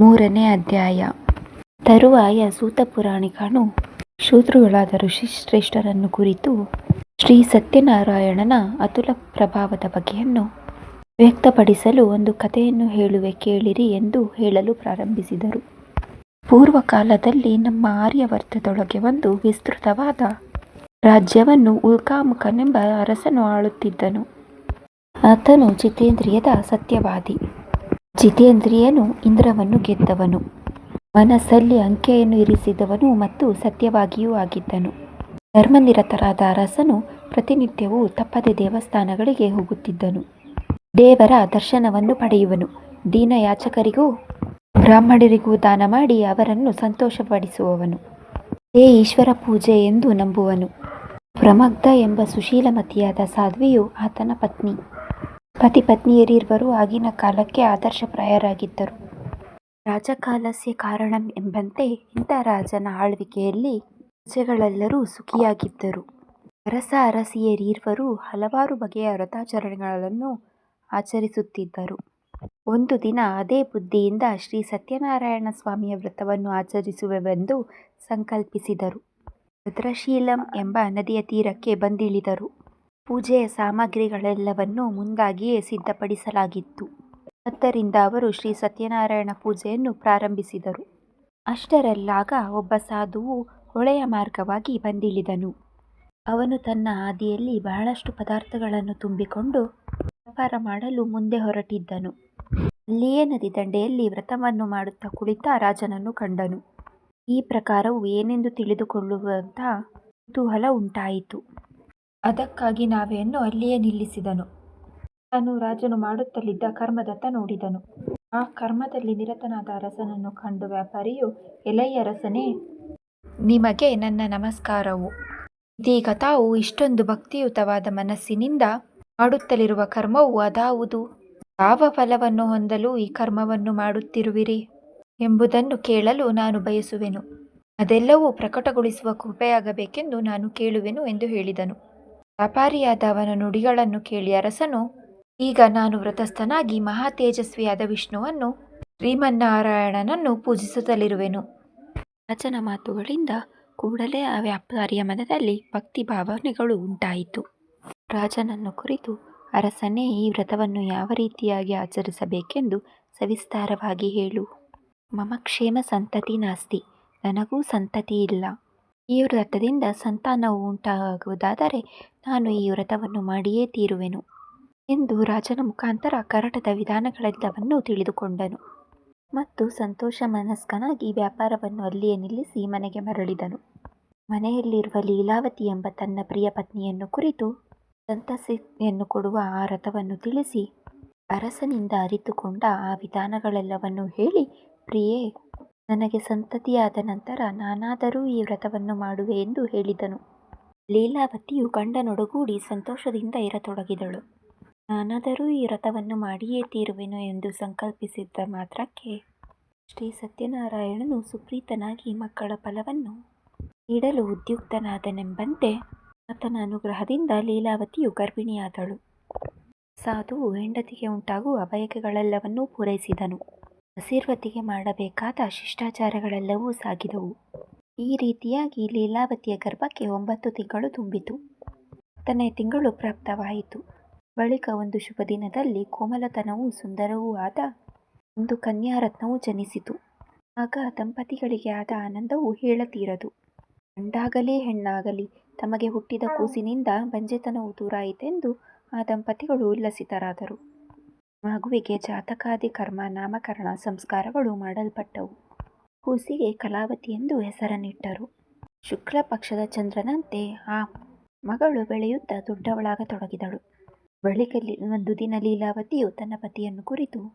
ಮೂರನೇ ಅಧ್ಯಾಯ. ತರುವಾಯ ಸೂತ ಪುರಾಣಿಕನು ಋಷಿ ಋಷಿಶ್ರೇಷ್ಠರನ್ನು ಕುರಿತು ಶ್ರೀ ಸತ್ಯನಾರಾಯಣನ ಅತುಲ ಪ್ರಭಾವದ ಬಗೆಯನ್ನು ವ್ಯಕ್ತಪಡಿಸಲು ಒಂದು ಕಥೆಯನ್ನು ಹೇಳುವೆ ಕೇಳಿರಿ ಎಂದು ಹೇಳಲು ಪ್ರಾರಂಭಿಸಿದರು. ಪೂರ್ವಕಾಲದಲ್ಲಿ ನಮ್ಮ ಆರ್ಯವರ್ತದೊಳಗೆ ಒಂದು ವಿಸ್ತೃತವಾದ ರಾಜ್ಯವನ್ನು ಉಲ್ಕಾಮುಖನೆಂಬ ಅರಸನು ಆಳುತ್ತಿದ್ದನು. ಆತನು ಜಿತೇಂದ್ರಿಯದ ಸತ್ಯವಾದಿ. ಜಿತೇಂದ್ರಿಯನು ಇಂದ್ರವನ್ನು ಗೆದ್ದವನು. ಮನಸ್ಸಲ್ಲಿ ಅಂಕೆಯನ್ನು ಇರಿಸಿದವನು ಮತ್ತು ಸತ್ಯವಾಗಿಯೂ ಆಗಿದ್ದನು. ಧರ್ಮನಿರತರಾದ ಅರಸನು ಪ್ರತಿನಿತ್ಯವೂ ತಪ್ಪದೆ ದೇವಸ್ಥಾನಗಳಿಗೆ ಹೋಗುತ್ತಿದ್ದನು. ದೇವರ ದರ್ಶನವನ್ನು ಪಡೆಯುವನು. ದೀನಯಾಚಕರಿಗೂ ಬ್ರಾಹ್ಮಣರಿಗೂ ದಾನ ಮಾಡಿ ಅವರನ್ನು ಸಂತೋಷಪಡಿಸುವವನು. ಏ ಈಶ್ವರ ಪೂಜೆ ಎಂದು ನಂಬುವನು. ಪ್ರಮಗ್ಧ ಎಂಬ ಸುಶೀಲಮತಿಯಾದ ಸಾಧ್ವಿಯು ಆತನ ಪತ್ನಿ. ಪತಿ ಪತ್ನಿಯರಿರುವರು ಆಗಿನ ಕಾಲಕ್ಕೆ ಆದರ್ಶಪ್ರಾಯರಾಗಿದ್ದರು. ರಾಜಕಾಲಸ್ಯ ಕಾರಣಂ ಎಂಬಂತೆ ಇಂಥ ರಾಜನ ಆಳ್ವಿಕೆಯಲ್ಲಿ ಪ್ರಜೆಗಳೆಲ್ಲರೂ ಸುಖಿಯಾಗಿದ್ದರು. ಅರಸ ಅರಸಿಯರಿರುವರು ಹಲವಾರು ಬಗೆಯ ವ್ರತಾಚರಣೆಗಳನ್ನು ಆಚರಿಸುತ್ತಿದ್ದರು. ಒಂದು ದಿನ ಅದೇ ಬುದ್ಧಿಯಿಂದ ಶ್ರೀ ಸತ್ಯನಾರಾಯಣ ಸ್ವಾಮಿಯ ವ್ರತವನ್ನು ಆಚರಿಸುವೆವೆಂದು ಸಂಕಲ್ಪಿಸಿದರು. ಭದ್ರಶೀಲಂ ಎಂಬ ನದಿಯ ತೀರಕ್ಕೆ ಬಂದಿಳಿದರು. ಪೂಜೆಯ ಸಾಮಗ್ರಿಗಳೆಲ್ಲವನ್ನೂ ಮುಂದಾಗಿಯೇ ಸಿದ್ಧಪಡಿಸಲಾಗಿತ್ತು. ಆದ್ದರಿಂದ ಅವರು ಶ್ರೀ ಸತ್ಯನಾರಾಯಣ ಪೂಜೆಯನ್ನು ಪ್ರಾರಂಭಿಸಿದರು. ಅಷ್ಟರಲ್ಲಾಗ ಒಬ್ಬ ಸಾಧುವು ಹೊಳೆಯ ಮಾರ್ಗವಾಗಿ ಬಂದಿಳಿದನು. ಅವನು ತನ್ನ ಹಾದಿಯಲ್ಲಿ ಬಹಳಷ್ಟು ಪದಾರ್ಥಗಳನ್ನು ತುಂಬಿಕೊಂಡು ವ್ಯಾಪಾರ ಮಾಡಲು ಮುಂದೆ ಹೊರಟಿದ್ದನು. ಅಲ್ಲಿಯೇ ನದಿ ದಂಡೆಯಲ್ಲಿ ವ್ರತವನ್ನು ಮಾಡುತ್ತಾ ಕುಳಿತ ರಾಜನನ್ನು ಕಂಡನು. ಈ ಪ್ರಕಾರವು ಏನೆಂದು ತಿಳಿದುಕೊಳ್ಳುವಂತ ಕುತೂಹಲ ಉಂಟಾಯಿತು. ಅದಕ್ಕಾಗಿ ನಾವೆಯನ್ನು ಅಲ್ಲಿಯೇ ನಿಲ್ಲಿಸಿದನು. ತಾನು ರಾಜನು ಮಾಡುತ್ತಲಿದ್ದ ಕರ್ಮದತ್ತ ನೋಡಿದನು. ಆ ಕರ್ಮದಲ್ಲಿ ನಿರತನಾದ ಅರಸನನ್ನು ಕಂಡು ವ್ಯಾಪಾರಿಯು, ಎಲೈ ಅರಸನೇ, ನಿಮಗೆ ನನ್ನ ನಮಸ್ಕಾರವು. ಇದೀಗ ತಾವು ಇಷ್ಟೊಂದು ಭಕ್ತಿಯುತವಾದ ಮನಸ್ಸಿನಿಂದ ಮಾಡುತ್ತಲಿರುವ ಕರ್ಮವು ಅದಾವುದು. ಯಾವ ಫಲವನ್ನು ಹೊಂದಲು ಈ ಕರ್ಮವನ್ನು ಮಾಡುತ್ತಿರುವಿರಿ ಎಂಬುದನ್ನು ಕೇಳಲು ನಾನು ಬಯಸುವೆನು. ಅದೆಲ್ಲವೂ ಪ್ರಕಟಗೊಳಿಸುವ ಕೃಪೆಯಾಗಬೇಕೆಂದು ನಾನು ಕೇಳುವೆನು ಎಂದು ಹೇಳಿದನು. ವ್ಯಾಪಾರಿಯಾದ ನುಡಿಗಳನ್ನು ಕೇಳಿ ಅರಸನು, ಈಗ ನಾನು ವ್ರತಸ್ಥನಾಗಿ ಮಹಾ ತೇಜಸ್ವಿಯಾದ ವಿಷ್ಣುವನ್ನು ಶ್ರೀಮನ್ನಾರಾಯಣನನ್ನು ಪೂಜಿಸುತ್ತಲಿರುವೆನು. ರಾಜನ ಮಾತುಗಳಿಂದ ಕೂಡಲೇ ಆ ವ್ಯಾಪಾರಿಯ ಮನದಲ್ಲಿ ಭಕ್ತಿ ಭಾವನೆಗಳು ಉಂಟಾಯಿತು. ರಾಜನನ್ನು ಕುರಿತು ಅರಸನೇ, ಈ ವ್ರತವನ್ನು ಯಾವ ರೀತಿಯಾಗಿ ಆಚರಿಸಬೇಕೆಂದು ಸವಿಸ್ತಾರವಾಗಿ ಹೇಳು. ಮಮಕ್ಷೇಮ ಸಂತತಿ ನಾಸ್ತಿ. ನನಗೂ ಸಂತತಿ ಇಲ್ಲ ಈ ವ್ರತದಿಂದ ಸಂತಾನವು ಉಂಟಾಗುವುದಾದರೆ ನಾನು ಈ ವ್ರತವನ್ನು ಮಾಡಿಯೇ ತೀರುವೆನು ಎಂದು ರಾಜನ ಮುಖಾಂತರ ಕರಟದ ವಿಧಾನಗಳೆಲ್ಲವನ್ನು ತಿಳಿದುಕೊಂಡನು. ಮತ್ತು ಸಂತೋಷ ಮನಸ್ಕನಾಗಿ ವ್ಯಾಪಾರವನ್ನು ಅಲ್ಲಿಯೇ ನಿಲ್ಲಿಸಿ ಮನೆಗೆ ಮರಳಿದನು. ಮನೆಯಲ್ಲಿರುವ ಲೀಲಾವತಿ ಎಂಬ ತನ್ನ ಪ್ರಿಯ ಪತ್ನಿಯನ್ನು ಕುರಿತು ಸಂತಸಿಯನ್ನು ಕೊಡುವ ಆ ರಥವನ್ನು ತಿಳಿಸಿ ಅರಸನಿಂದ ಅರಿತುಕೊಂಡ ಆ ವಿಧಾನಗಳೆಲ್ಲವನ್ನೂ ಹೇಳಿ ಪ್ರಿಯೇ ನನಗೆ ಸಂತತಿಯಾದ ನಂತರ ನಾನಾದರೂ ಈ ವ್ರತವನ್ನು ಮಾಡುವೆ ಎಂದು ಹೇಳಿದನು. ಲೀಲಾವತಿಯು ಗಂಡನೊಡಗೂಡಿ ಸಂತೋಷದಿಂದ ಇರತೊಡಗಿದಳು. ನಾನಾದರೂ ಈ ವ್ರತವನ್ನು ಮಾಡಿಯೇ ತೀರುವೆನು ಎಂದು ಸಂಕಲ್ಪಿಸಿದ್ದ ಮಾತ್ರಕ್ಕೆ ಶ್ರೀ ಸತ್ಯನಾರಾಯಣನು ಸುಪ್ರೀತನಾಗಿ ಮಕ್ಕಳ ಫಲವನ್ನು ನೀಡಲು ಉದ್ಯುಕ್ತನಾದನೆಂಬಂತೆ ಆತನ ಅನುಗ್ರಹದಿಂದ ಲೀಲಾವತಿಯು ಗರ್ಭಿಣಿಯಾದಳು. ಸಾಧುವು ಹೆಂಡತಿಗೆ ಉಂಟಾಗುವ ಬಯಕೆಗಳೆಲ್ಲವನ್ನೂ ಪೂರೈಸಿದನು. ಆಶೀರ್ವತಿಗೆ ಮಾಡಬೇಕಾದ ಶಿಷ್ಟಾಚಾರಗಳೆಲ್ಲವೂ ಸಾಗಿದವು. ಈ ರೀತಿಯಾಗಿ ಲೀಲಾವತಿಯ ಗರ್ಭಕ್ಕೆ ಒಂಬತ್ತು ತಿಂಗಳು ತುಂಬಿತು. ಹತ್ತನೇ ತಿಂಗಳು ಪ್ರಾಪ್ತವಾಯಿತು. ಬಳಿಕ ಒಂದು ಶುಭ ದಿನದಲ್ಲಿ ಕೋಮಲತನವೂ ಸುಂದರವೂ ಆದ ಒಂದು ಕನ್ಯಾರತ್ನವೂ ಜನಿಸಿತು. ಆಗ ದಂಪತಿಗಳಿಗೆ ಆದ ಆನಂದವು ಹೇಳತೀರದು. ಗಂಡಾಗಲಿ ಹೆಣ್ಣಾಗಲಿ ತಮಗೆ ಹುಟ್ಟಿದ ಕೂಸಿನಿಂದ ಬಂಜೆತನವು ದೂರಾಯಿತೆಂದು ಆ ದಂಪತಿಗಳು ಉಲ್ಲಸಿತರಾದರು. ಮಗುವಿಗೆ ಜಾತಕಾದಿ, ಕರ್ಮ, ನಾಮಕರಣ ಸಂಸ್ಕಾರಗಳು ಮಾಡಲ್ಪಟ್ಟವು. ಕೂಸಿಗೆ ಕಲಾವತಿ ಎಂದು ಹೆಸರನ್ನಿಟ್ಟರು. ಶುಕ್ಲ ಪಕ್ಷದ ಚಂದ್ರನಂತೆ ಆ ಮಗಳು ಬೆಳೆಯುತ್ತಾ ದೊಡ್ಡವಳಾಗತೊಡಗಿದಳು. ಬಳಿಕ ಒಂದು ದಿನ ಲೀಲಾವತಿಯು ತನ್ನ ಪತಿಯನ್ನು ಕುರಿತು,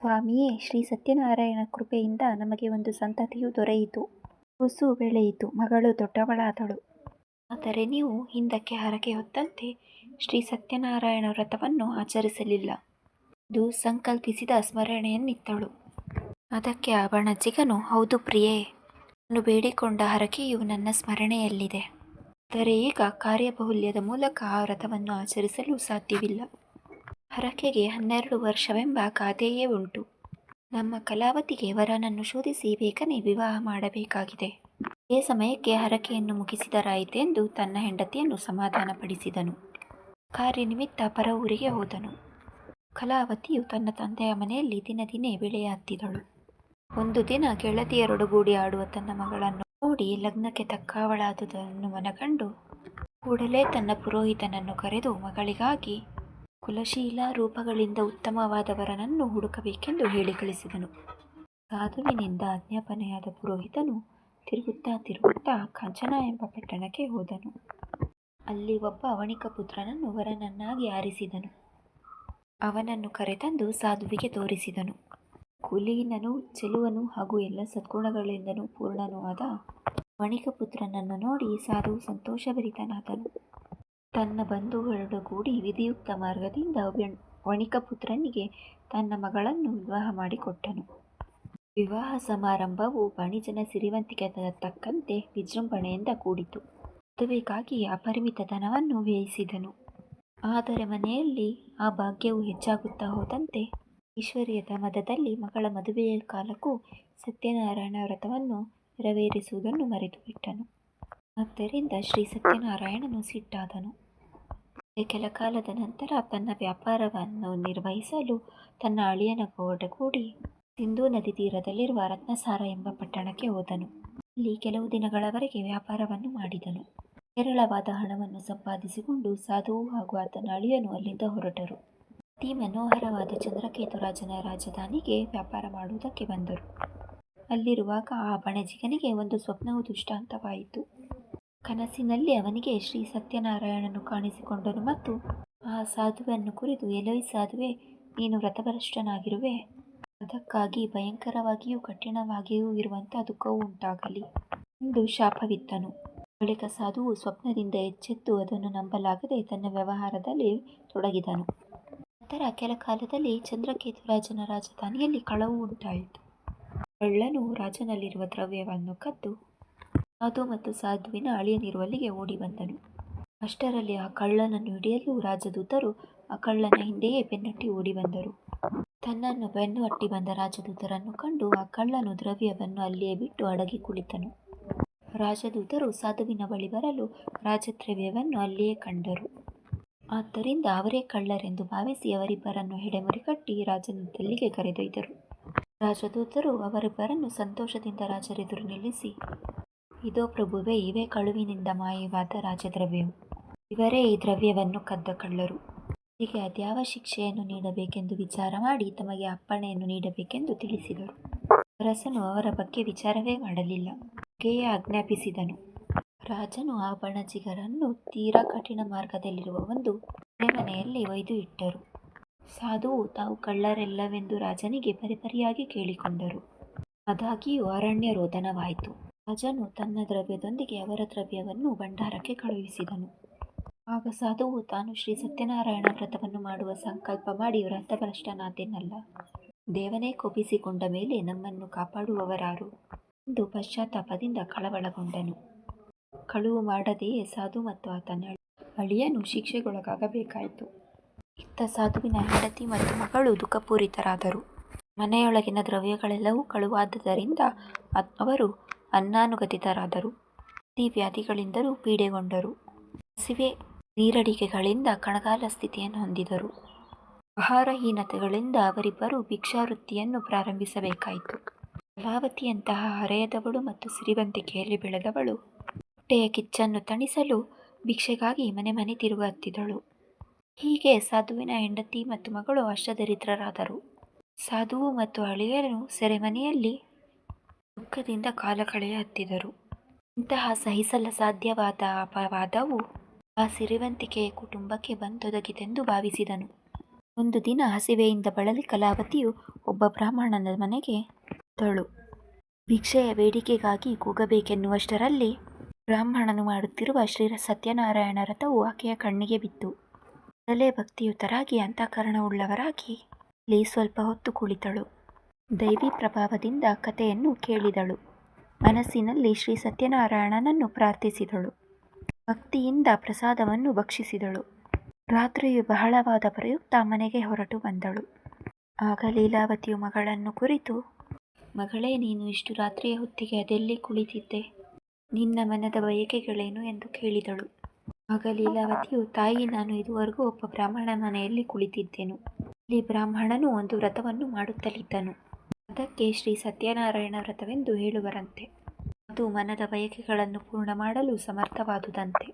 ಸ್ವಾಮಿಯೇ, ಶ್ರೀ ಸತ್ಯನಾರಾಯಣ ಕೃಪೆಯಿಂದ ನಮಗೆ ಒಂದು ಸಂತತಿಯು ದೊರೆಯಿತು. ಕೂಸು ಬೆಳೆಯಿತು, ಮಗಳು ದೊಡ್ಡವಳಾದಳು. ಆದರೆ ನೀವು ಹಿಂದಕ್ಕೆ ಹರಕೆ ಹೊತ್ತಂತೆ ಶ್ರೀ ಸತ್ಯನಾರಾಯಣ ವ್ರತವನ್ನು ಆಚರಿಸಲಿಲ್ಲ. ಎಂದು ಸಂಕಲ್ಪಿಸಿದ ಸ್ಮರಣೆಯನ್ನಿತ್ತಳು ಅದಕ್ಕೆ ಆ ಬಣಜಿಗನು ಹೌದು ಪ್ರಿಯೇ, ನಾನು ಬೇಡಿಕೊಂಡ ಹರಕೆಯು ನನ್ನ ಸ್ಮರಣೆಯಲ್ಲಿದೆ. ಆದರೆ ಈಗ ಕಾರ್ಯಬಹುಲ್ಯದ ಮೂಲಕ ಆ ವ್ರತವನ್ನು ಆಚರಿಸಲು ಸಾಧ್ಯವಿಲ್ಲ. ಹರಕೆಗೆ ಹನ್ನೆರಡು ವರ್ಷವೆಂಬ ಗಾದೆಯೇ ಉಂಟು. ನಮ್ಮ ಕಲಾವತಿಗೆ ವರನನ್ನು ಶೋಧಿಸಿ ಬೇಗನೆ ವಿವಾಹ ಮಾಡಬೇಕಾಗಿದೆ. ಈ ಸಮಯಕ್ಕೆ ಹರಕೆಯನ್ನು ಮುಗಿಸಿದರಾಯಿತೆಂದು ತನ್ನ ಹೆಂಡತಿಯನ್ನು ಸಮಾಧಾನಪಡಿಸಿದನು. ಕಾರ್ಯನಿಮಿತ್ತ ಪರ ಊರಿಗೆ ಹೋದನು. ಕಲಾವತಿಯು ತನ್ನ ತಂದೆಯ ಮನೆಯಲ್ಲಿ ದಿನ ದಿನೇ ಬೆಳೆಯ ಹತ್ತಿದಳು. ಒಂದು ದಿನ ಗೆಳತಿಯರೊಡಗೂಡಿ ಆಡುವ ತನ್ನ ಮಗಳನ್ನು ನೋಡಿ ಲಗ್ನಕ್ಕೆ ತಕ್ಕಾವಳಾದುದನ್ನು ಮನಗಂಡು ಕೂಡಲೇ ತನ್ನ ಪುರೋಹಿತನನ್ನು ಕರೆದು ಮಗಳಿಗಾಗಿ ಕುಲಶೀಲ ರೂಪಗಳಿಂದ ಉತ್ತಮವಾದವರನನ್ನು ಹುಡುಕಬೇಕೆಂದು ಹೇಳಿ ಕಳಿಸಿದನು. ಸಾಧುವಿನಿಂದ ಆಜ್ಞಾಪನೆಯಾದ ಪುರೋಹಿತನು ತಿರುಗುತ್ತಾ ತಿರುಗುತ್ತಾ ಖಂಚನ ಎಂಬ ಪಟ್ಟಣಕ್ಕೆ ಹೋದನು. ಅಲ್ಲಿ ಒಬ್ಬ ಅವಣಿಕ ಪುತ್ರನನ್ನು ವರನನ್ನಾಗಿ ಆರಿಸಿದನು. ಅವನನ್ನು ಕರೆತಂದು ಸಾಧುವಿಗೆ ತೋರಿಸಿದನು. ಕುಲೀನನು ಚೆಲುವನು ಹಾಗೂ ಎಲ್ಲ ಸದ್ಗುಣಗಳಿಂದಲೂ ಪೂರ್ಣನೂ ಆದ ವಣಿಕ ಪುತ್ರನನ್ನು ನೋಡಿ ಸಾಧು ಸಂತೋಷಭರಿತನಾದನು. ತನ್ನ ಬಂಧುಗಳೊಡಗೂಡಿ ವಿಧಿಯುಕ್ತ ಮಾರ್ಗದಿಂದ ವಣಿಕಪುತ್ರನಿಗೆ ವಣಿಕ ಪುತ್ರನಿಗೆ ತನ್ನ ಮಗಳನ್ನು ವಿವಾಹ ಮಾಡಿಕೊಟ್ಟನು. ವಿವಾಹ ಸಮಾರಂಭವು ಬಣಿಜನ ಸಿರಿವಂತಿಕೆ ತಕ್ಕಂತೆ ವಿಜೃಂಭಣೆಯಿಂದ ಕೂಡಿತು. ಮದುವೆಗಾಗಿ ಅಪರಿಮಿತ ಧನವನ್ನು ವ್ಯಯಿಸಿದನು. ಆದರೆ ಮನೆಯಲ್ಲಿ ಆ ಭಾಗ್ಯವು ಹೆಚ್ಚಾಗುತ್ತಾ ಹೋದಂತೆ ಈಶ್ವರಿಯ ಮದದಲ್ಲಿ ಮಗಳ ಮದುವೆಯ ಕಾಲಕ್ಕೂ ಸತ್ಯನಾರಾಯಣ ವ್ರತವನ್ನು ನೆರವೇರಿಸುವುದನ್ನು ಮರೆತು ಬಿಟ್ಟನು ಆದ್ದರಿಂದ ಶ್ರೀ ಸತ್ಯನಾರಾಯಣನು ಸಿಟ್ಟಾದನು. ಕೆಲ ಕಾಲದ ನಂತರ ತನ್ನ ವ್ಯಾಪಾರವನ್ನು ನಿರ್ವಹಿಸಲು ತನ್ನ ಅಳಿಯನ ಒಡಗೂಡಿ ಸಿಂಧೂ ನದಿ ತೀರದಲ್ಲಿರುವ ರತ್ನಸಾರ ಎಂಬ ಪಟ್ಟಣಕ್ಕೆ ಹೋದನು. ಅಲ್ಲಿ ಕೆಲವು ದಿನಗಳವರೆಗೆ ವ್ಯಾಪಾರವನ್ನು ಮಾಡಿದನು. ಹೇರಳವಾದ ಹಣವನ್ನು ಸಂಪಾದಿಸಿಕೊಂಡು ಸಾಧುವು ಹಾಗೂ ಆತನ ಅಳಿಯನು ಅಲ್ಲಿಂದ ಹೊರಟರು. ಅತಿ ಮನೋಹರವಾದ ಚಂದ್ರಕೇತುರಾಜನ ರಾಜಧಾನಿಗೆ ವ್ಯಾಪಾರ ಮಾಡುವುದಕ್ಕೆ ಬಂದರು. ಅಲ್ಲಿರುವಾಗ ಆ ಬಣಜಿಗನಿಗೆ ಒಂದು ಸ್ವಪ್ನವು ದುಷ್ಟಾಂತವಾಯಿತು. ಕನಸಿನಲ್ಲಿ ಅವನಿಗೆ ಶ್ರೀ ಸತ್ಯನಾರಾಯಣನು ಕಾಣಿಸಿಕೊಂಡನು ಮತ್ತು ಆ ಸಾಧುವನ್ನು ಕುರಿತು ಎಲೋಯ್ ಸಾಧುವೆ, ನೀನು ವ್ರತಭ್ರಷ್ಟನಾಗಿರುವೆ. ಅದಕ್ಕಾಗಿ ಭಯಂಕರವಾಗಿಯೂ ಕಠಿಣವಾಗಿಯೂ ಇರುವಂಥ ದುಃಖವು ಉಂಟಾಗಲಿ ಎಂದು ಶಾಪವಿತ್ತನು. ಬಳಿಕ ಸಾಧುವು ಸ್ವಪ್ನದಿಂದ ಎಚ್ಚೆತ್ತು ಅದನ್ನು ನಂಬಲಾಗದೆ ತನ್ನ ವ್ಯವಹಾರದಲ್ಲಿ ತೊಡಗಿದನು. ನಂತರ ಕೆಲ ಕಾಲದಲ್ಲಿ ಚಂದ್ರಕೇತು ರಾಜನ ರಾಜಧಾನಿಯಲ್ಲಿ ಕಳವು ಉಂಟಾಯಿತು. ಕಳ್ಳನು ರಾಜನಲ್ಲಿರುವ ದ್ರವ್ಯವನ್ನು ಕದ್ದು, ಸಾಧು ಮತ್ತು ಸಾಧುವಿನ ಅಳಿಯನಿರುವಲ್ಲಿಗೆ ಓಡಿ ಬಂದನು. ಅಷ್ಟರಲ್ಲಿ ಆ ಕಳ್ಳನನ್ನು ಹಿಡಿಯಲು ರಾಜದೂತರು ಆ ಕಳ್ಳನ ಹಿಂದೆಯೇ ಬೆನ್ನಟ್ಟಿ ಓಡಿ ಬಂದರು. ತನ್ನನ್ನು ಬೆನ್ನು ಅಟ್ಟಿ ಬಂದ ರಾಜದೂತರನ್ನು ಕಂಡು ಆ ಕಳ್ಳನು ದ್ರವ್ಯವನ್ನು ಅಲ್ಲಿಯೇ ಬಿಟ್ಟು ಅಡಗಿ ಕುಳಿತನು. ರಾಜದೂತರು ಸಾಧುವಿನ ಬಳಿ ಬರಲು ರಾಜದ್ರವ್ಯವನ್ನು ಅಲ್ಲಿಯೇ ಕಂಡರು. ಆದ್ದರಿಂದ ಅವರೇ ಕಳ್ಳರೆಂದು ಭಾವಿಸಿ ಅವರಿಬ್ಬರನ್ನು ಹೆಡೆಮುರಿ ಕಟ್ಟಿ ರಾಜನಲ್ಲಿಗೆ ಕರೆದೊಯ್ದರು. ರಾಜದೂತರು ಅವರಿಬ್ಬರನ್ನು ಸಂತೋಷದಿಂದ ರಾಜರೆದುರು ನಿಲ್ಲಿಸಿ, ಇದೋ ಪ್ರಭುವೇ, ಇವೇ ಕಳುವಿನಿಂದ ಮಾಯವಾದ ರಾಜದ್ರವ್ಯವು. ಇವರೇ ಈ ದ್ರವ್ಯವನ್ನು ಕದ್ದ ಕಳ್ಳರು ಹೀಗೆ ಅದ್ಯಾವ ಶಿಕ್ಷೆಯನ್ನು ನೀಡಬೇಕೆಂದು ವಿಚಾರ ಮಾಡಿ ತಮಗೆ ಅಪ್ಪಣೆಯನ್ನು ನೀಡಬೇಕೆಂದು ತಿಳಿಸಿದರು. ಅರಸನು ಅವರ ಬಗ್ಗೆ ವಿಚಾರವೇ ಮಾಡಲಿಲ್ಲ. ಹಾಗೆಯೇ ಆಜ್ಞಾಪಿಸಿದನು. ರಾಜನು ಆ ಬಣಜಿಗರನ್ನು ತೀರಾ ಕಠಿಣ ಮಾರ್ಗದಲ್ಲಿರುವ ಒಂದು ಮನೆಯಲ್ಲಿ ಒಯ್ದು ಇಟ್ಟರು. ಸಾಧುವು ತಾವು ಕಳ್ಳರೆಲ್ಲವೆಂದು ರಾಜನಿಗೆ ಪರಿಪರಿಯಾಗಿ ಕೇಳಿಕೊಂಡರು. ಆದಾಗ್ಯೂ ಅರಣ್ಯ ರೋದನವಾಯಿತು ರಾಜನು ತನ್ನ ದ್ರವ್ಯದೊಂದಿಗೆ ಅವರ ದ್ರವ್ಯವನ್ನು ಭಂಡಾರಕ್ಕೆ ಕಳುಹಿಸಿದನು. ಆಗ ಸಾಧುವು ತಾನು ಶ್ರೀ ಸತ್ಯನಾರಾಯಣ ವ್ರತವನ್ನು ಮಾಡುವ ಸಂಕಲ್ಪ ಮಾಡಿ ವ್ರತಭ್ರಷ್ಟನಾದೆನಲ್ಲ ದೇವನೇ ಕೋಪಿಸಿಕೊಂಡ ಮೇಲೆ ನಮ್ಮನ್ನು ಕಾಪಾಡುವವರಾರು. ಎಂದು ಪಶ್ಚಾತ್ತಾಪದಿಂದ ಕಳವಳಗೊಂಡನು. ಕಳುವು ಮಾಡದೆಯೇ ಸಾಧು ಮತ್ತು ಆತನ ಅಳಿಯನು ಶಿಕ್ಷೆಗೊಳಗಾಗಬೇಕಾಯಿತು. ಇತ್ತ ಸಾಧುವಿನ ಹೆಂಡತಿ ಮತ್ತು ಮಗಳು ದುಃಖಪೂರಿತರಾದರು. ಮನೆಯೊಳಗಿನ ದ್ರವ್ಯಗಳೆಲ್ಲವೂ ಕಳುವಾದದರಿಂದ ಅವರು ಅನ್ನಾನುಗತಿತರಾದರು ಅತಿ ವ್ಯಾಧಿಗಳಿಂದಲೂ ಪೀಡೆಗೊಂಡರು. ಹಸಿವೆ ನೀರಡಿಕೆಗಳಿಂದ ಕಣಗಾಲ ಸ್ಥಿತಿಯನ್ನು ಹೊಂದಿದರು. ಆಹಾರಹೀನತೆಗಳಿಂದ ಅವರಿಬ್ಬರು ಭಿಕ್ಷಾವೃತ್ತಿಯನ್ನು ಪ್ರಾರಂಭಿಸಬೇಕಾಯಿತು. ಕಲಾವತಿಯಂತಹ ಹರೆಯದವಳು ಮತ್ತು ಸಿರಿವಂತಿಕೆಯಲ್ಲಿ ಬೆಳೆದವಳು. ಹೊಟ್ಟೆಯ ಕಿಚ್ಚನ್ನು ತಣಿಸಲು ಭಿಕ್ಷೆಗಾಗಿ ಮನೆ ಮನೆ ತಿರುಗತ್ತಿದ್ದಳು ಹೀಗೆ ಸಾಧುವಿನ ಹೆಂಡತಿ ಮತ್ತು ಮಗಳು ಅಷ್ಟದರಿದ್ರರಾದರು. ಸಾಧುವು ಮತ್ತು ಅಳಿಯರು ಸೆರೆಮನೆಯಲ್ಲಿ ದುಃಖದಿಂದ ಕಾಲ ಕಳೆಯ ಹತ್ತಿದರು ಇಂತಹ ಸಹಿಸಲ ಸಾಧ್ಯವಾದ ಅಪವಾದವು ಆ ಸಿರಿವಂತಿಕೆಯ ಕುಟುಂಬಕ್ಕೆ ಬಂದೊದಗಿತೆಂದು ಭಾವಿಸಿದನು. ಒಂದು ದಿನ ಹಸಿವೆಯಿಂದ ಬಳಲಿ ಕಲಾವತಿಯು ಒಬ್ಬ ಬ್ರಾಹ್ಮಣನ ಮನೆಗೆ ಹೋದಳು ಭಿಕ್ಷೆಯ ಬೇಡಿಕೆಗಾಗಿ ಕೂಗಬೇಕೆನ್ನುವಷ್ಟರಲ್ಲಿ ಬ್ರಾಹ್ಮಣನು ಮಾಡುತ್ತಿರುವ ಶ್ರೀ ಸತ್ಯನಾರಾಯಣ ರಥವು ಆಕೆಯ ಕಣ್ಣಿಗೆ ಬಿತ್ತು. ಮೊದಲೇ ಭಕ್ತಿಯುತರಾಗಿ ಅಂತಃಕರಣವುಳ್ಳವರಾಗಿ ಲೀ ಸ್ವಲ್ಪ ಹೊತ್ತು ಕುಳಿತಳು. ದೈವಿ ಪ್ರಭಾವದಿಂದ ಕಥೆಯನ್ನು ಕೇಳಿದಳು. ಮನಸ್ಸಿನಲ್ಲಿ ಶ್ರೀ ಸತ್ಯನಾರಾಯಣನನ್ನು ಪ್ರಾರ್ಥಿಸಿದಳು. ಭಕ್ತಿಯಿಂದ ಪ್ರಸಾದವನ್ನು ಭಕ್ಷಿಸಿದಳು. ರಾತ್ರಿಯು ಬಹಳವಾದ ಪ್ರಯುಕ್ತ ಮನೆಗೆ ಹೊರಟು ಬಂದಳು. ಆಗ ಲೀಲಾವತಿಯು ಮಗಳನ್ನು ಕುರಿತು ಮಗಳೇ, ನೀನು ಇಷ್ಟು ರಾತ್ರಿಯ ಹೊತ್ತಿಗೆ ಅದೆಲ್ಲಿ ಕುಳಿತಿದ್ದೆ? ನಿನ್ನ ಮನದ ಬಯಕೆಗಳೇನು ಎಂದು ಕೇಳಿದಳು. ಆಗ ಲೀಲಾವತಿಯು ತಾಯಿ, ನಾನು ಇದುವರೆಗೂ ಒಬ್ಬ ಬ್ರಾಹ್ಮಣ ಮನೆಯಲ್ಲಿ ಕುಳಿತಿದ್ದೆನು. ಇಲ್ಲಿ ಬ್ರಾಹ್ಮಣನು ಒಂದು ವ್ರತವನ್ನು ಮಾಡುತ್ತಲಿದ್ದನು. ಅದಕ್ಕೆ ಶ್ರೀ ಸತ್ಯನಾರಾಯಣ ವ್ರತವೆಂದು ಹೇಳುವರಂತೆ. ಅದು ಮನದ ಬಯಕೆಗಳನ್ನು ಪೂರ್ಣ ಮಾಡಲು ಸಮರ್ಥವಾದುದಂತೆ.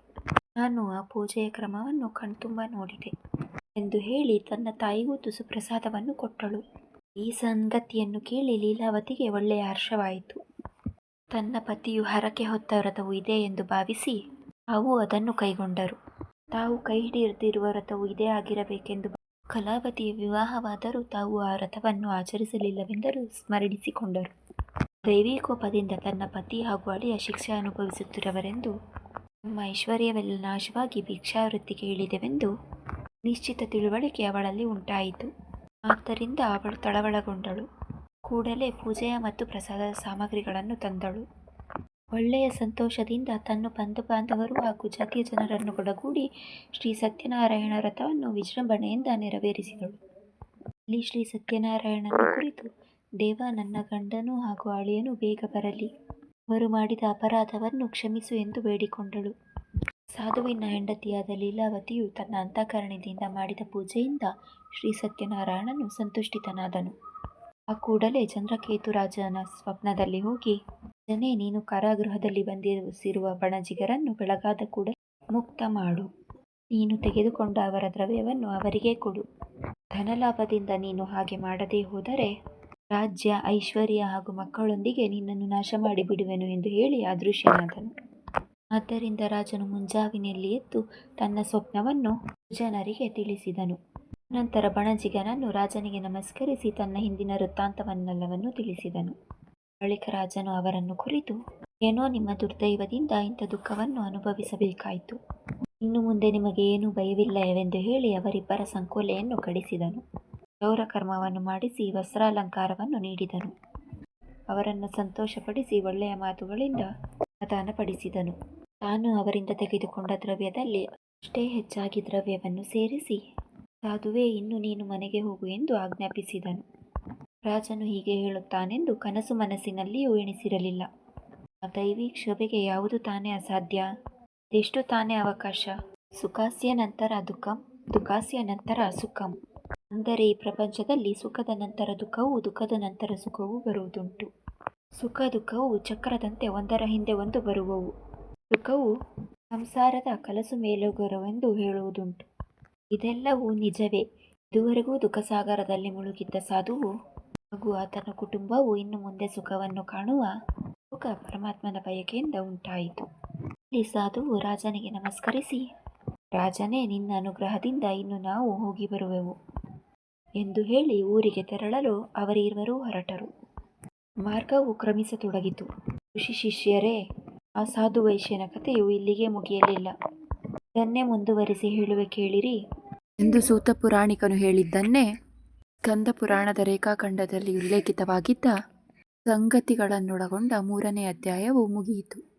ನಾನು ಆ ಪೂಜೆಯ ಕ್ರಮವನ್ನು ಕಣ್ತುಂಬ ನೋಡಿದೆ ಎಂದು ಹೇಳಿ ತನ್ನ ತಾಯಿಗೂ ತುಸು ಪ್ರಸಾದವನ್ನು ಕೊಟ್ಟಳು. ಈ ಸಂಗತಿಯನ್ನು ಕೇಳಿ ಲೀಲಾವತಿಗೆ ಒಳ್ಳೆಯ ಹರ್ಷವಾಯಿತು. ತನ್ನ ಪತಿಯು ಹರಕೆ ಹೊತ್ತ ವ್ರತವು ಇದೆ ಎಂದು ಭಾವಿಸಿ ತಾವು ಅದನ್ನು ಕೈಗೊಂಡರು. ತಾವು ಕೈ ಹಿಡಿದಿರುವ ವ್ರತವು ಇದೇ ಆಗಿರಬೇಕೆಂದು ಕಲಾವತಿಯ ವಿವಾಹವಾದರೂ ತಾವು ಆ ವ್ರತವನ್ನು ಆಚರಿಸಲಿಲ್ಲವೆಂದರೂ ಸ್ಮರಣಿಸಿಕೊಂಡರು. ದೈವಿಕೋಪದಿಂದ ತನ್ನ ಪತಿ ಹಾಗೂ ಅಳಿಯ ಶಿಕ್ಷೆ ಅನುಭವಿಸುತ್ತಿರುವರೆಂದು ನಮ್ಮ ಐಶ್ವರ್ಯವೆಲ್ಲ ನಾಶವಾಗಿ ಭಿಕ್ಷಾವೃತ್ತಿಗೆ ಇಳಿದೆವೆಂದು ನಿಶ್ಚಿತ ತಿಳುವಳಿಕೆ ಅವಳಲ್ಲಿ ಉಂಟಾಯಿತು. ಆದ್ದರಿಂದ ಅವಳು ತಳವಳಗೊಂಡಳು. ಕೂಡಲೇ ಪೂಜೆಯ ಮತ್ತು ಪ್ರಸಾದದ ಸಾಮಗ್ರಿಗಳನ್ನು ತಂದಳು. ಒಳ್ಳೆಯ ಸಂತೋಷದಿಂದ ತನ್ನ ಬಂಧು ಬಾಂಧವರು ಹಾಗೂ ಜಾತಿಯ ಜನರನ್ನು ಒಡಗೂಡಿ ಶ್ರೀ ಸತ್ಯನಾರಾಯಣ ರಥವನ್ನು ವಿಜೃಂಭಣೆಯಿಂದ ನೆರವೇರಿಸಿದಳು. ಇಲ್ಲಿ ಶ್ರೀ ಸತ್ಯನಾರಾಯಣನ ಕುರಿತು ದೇವ ನನ್ನ ಗಂಡನು ಹಾಗೂ ಅಳಿಯನು ಬೇಗ ಬರಲಿ. ಅವರು ಮಾಡಿದ ಅಪರಾಧವನ್ನು ಕ್ಷಮಿಸು ಎಂದು ಬೇಡಿಕೊಂಡಳು. ಸಾಧುವಿನ ಹೆಂಡತಿಯಾದ ಲೀಲಾವತಿಯು ತನ್ನ ಅಂತಃಕರಣದಿಂದ ಮಾಡಿದ ಪೂಜೆಯಿಂದ ಶ್ರೀ ಸತ್ಯನಾರಾಯಣನು ಸಂತುಷ್ಟಿತನಾದನು. ಆ ಕೂಡಲೇ ಚಂದ್ರಕೇತು ರಾಜನ ಸ್ವಪ್ನದಲ್ಲಿ ಹೋಗಿ, ಜನೇ, ನೀನು ಕಾರಾಗೃಹದಲ್ಲಿ ಬಂದಿರಿಸಿರುವ ಬಣಜಿಗರನ್ನು ಬೆಳಗಾದ ಕೂಡಲೇ ಮುಕ್ತ ಮಾಡು. ನೀನು ತೆಗೆದುಕೊಂಡ ಅವರ ದ್ರವ್ಯವನ್ನು ಅವರಿಗೆ ಕೊಡು. ಧನಲಾಭದಿಂದ ನೀನು ಹಾಗೆ ಮಾಡದೇ ಹೋದರೆ ರಾಜ್ಯ, ಐಶ್ವರ್ಯ ಹಾಗೂ ಮಕ್ಕಳೊಂದಿಗೆ ನಿನ್ನನ್ನು ನಾಶ ಮಾಡಿಬಿಡುವೆನು ಎಂದು ಹೇಳಿ ಅದೃಶ್ಯನಾದನು ಆದ್ದರಿಂದ ರಾಜನು ಮುಂಜಾವಿನಲ್ಲಿ ಎದ್ದು ತನ್ನ ಸ್ವಪ್ನವನ್ನು ಜನರಿಗೆ ತಿಳಿಸಿದನು. ನಂತರ ಬಣಜಿಗನನ್ನು ರಾಜನಿಗೆ ನಮಸ್ಕರಿಸಿ ತನ್ನ ಹಿಂದಿನ ವೃತ್ತಾಂತವನ್ನೆಲ್ಲವನ್ನು ತಿಳಿಸಿದನು. ಬಳಿಕ ರಾಜನು ಅವರನ್ನು ಕುರಿತು, ಏನೋ ನಿಮ್ಮ ದುರ್ದೈವದಿಂದ ಇಂಥ ದುಃಖವನ್ನು ಅನುಭವಿಸಬೇಕಾಯಿತು. ಇನ್ನು ಮುಂದೆ ನಿಮಗೆ ಏನೂ ಭಯವಿಲ್ಲವೆಂದು ಹೇಳಿ ಅವರಿಬ್ಬರ ಸಂಕೋಲೆಯನ್ನು ಕಡಿಸಿದನು. ಗೌರ ಕರ್ಮವನ್ನು ಮಾಡಿಸಿ ವಸ್ತ್ರಾಲಂಕಾರವನ್ನು ನೀಡಿದನು. ಅವರನ್ನು ಸಂತೋಷಪಡಿಸಿ ಒಳ್ಳೆಯ ಮಾತುಗಳಿಂದ ಸಮಾಧಾನಪಡಿಸಿದನು. ತಾನು ಅವರಿಂದ ತೆಗೆದುಕೊಂಡ ದ್ರವ್ಯದಲ್ಲಿ ಅಷ್ಟೇ ಹೆಚ್ಚಾಗಿ ದ್ರವ್ಯವನ್ನು ಸೇರಿಸಿ, ಸಾಧುವೇ, ಇನ್ನು ನೀನು ಮನೆಗೆ ಹೋಗು ಎಂದು ಆಜ್ಞಾಪಿಸಿದನು. ರಾಜನು ಹೀಗೆ ಹೇಳುತ್ತಾನೆಂದು ಕನಸು ಮನಸ್ಸಿನಲ್ಲಿಯೂ ಎಣಿಸಿರಲಿಲ್ಲ. ಆ ದೈವಿ ಕ್ಷೋಭೆಗೆ ಯಾವುದು ತಾನೇ ಅಸಾಧ್ಯ? ಅದೆಷ್ಟು ತಾನೇ ಅವಕಾಶ? ಸುಖಾಸ್ಯ ನಂತರ ದುಃಖಂ, ದುಃಖಾಸ್ಯ ನಂತರ ಸುಖಂ. ಅಂದರೆ ಈ ಪ್ರಪಂಚದಲ್ಲಿ ಸುಖದ ನಂತರ ದುಃಖವು, ದುಃಖದ ನಂತರ ಸುಖವೂ ಬರುವುದುಂಟು. ಸುಖ, ದುಃಖವು ಚಕ್ರದಂತೆ ಒಂದರ ಹಿಂದೆ ಒಂದು ಬರುವವು. ಸುಖವು ಸಂಸಾರದ ಕಲಸು ಮೇಲುಗರವೆಂದು ಹೇಳುವುದುಂಟು. ಇದೆಲ್ಲವೂ ನಿಜವೇ. ಇದುವರೆಗೂ ದುಃಖಸಾಗರದಲ್ಲಿ ಮುಳುಗಿದ್ದ ಸಾಧುವು ಹಾಗೂ ಆತನ ಕುಟುಂಬವು ಇನ್ನು ಮುಂದೆ ಸುಖವನ್ನು ಕಾಣುವ ಸುಖ ಪರಮಾತ್ಮನ ಬಯಕೆಯಿಂದ ಉಂಟಾಯಿತು. ಇಲ್ಲಿ ಸಾಧುವು ರಾಜನಿಗೆ ನಮಸ್ಕರಿಸಿ, ರಾಜನೇ, ನಿನ್ನ ಅನುಗ್ರಹದಿಂದ ಇನ್ನು ನಾವು ಹೋಗಿ ಬರುವೆವು ಎಂದು ಹೇಳಿ ಊರಿಗೆ ತೆರಳಲು ಅವರಿರುವರೂ ಹೊರಟರು. ಮಾರ್ಗವು ಕ್ರಮಿಸತೊಡಗಿತು. ಋಷಿ ಶಿಷ್ಯರೇ ಆ ಸಾಧು ವೈಶ್ಯನ ಕಥೆಯು ಇಲ್ಲಿಗೆ ಮುಗಿಯಲಿಲ್ಲ. ಇದನ್ನೇ ಮುಂದುವರಿಸಿ ಹೇಳುವೆ ಕೇಳಿರಿ. ಎಂದು ಸೂತ ಪುರಾಣಿಕನು ಹೇಳಿದ್ದನ್ನೇ ಕಂದ ಪುರಾಣದ ರೇಖಾಖಂಡದಲ್ಲಿ ಉಲ್ಲೇಖಿತವಾಗಿದ್ದ ಸಂಗತಿಗಳನ್ನೊಳಗೊಂಡ ಮೂರನೇ ಅಧ್ಯಾಯವು ಮುಗಿಯಿತು.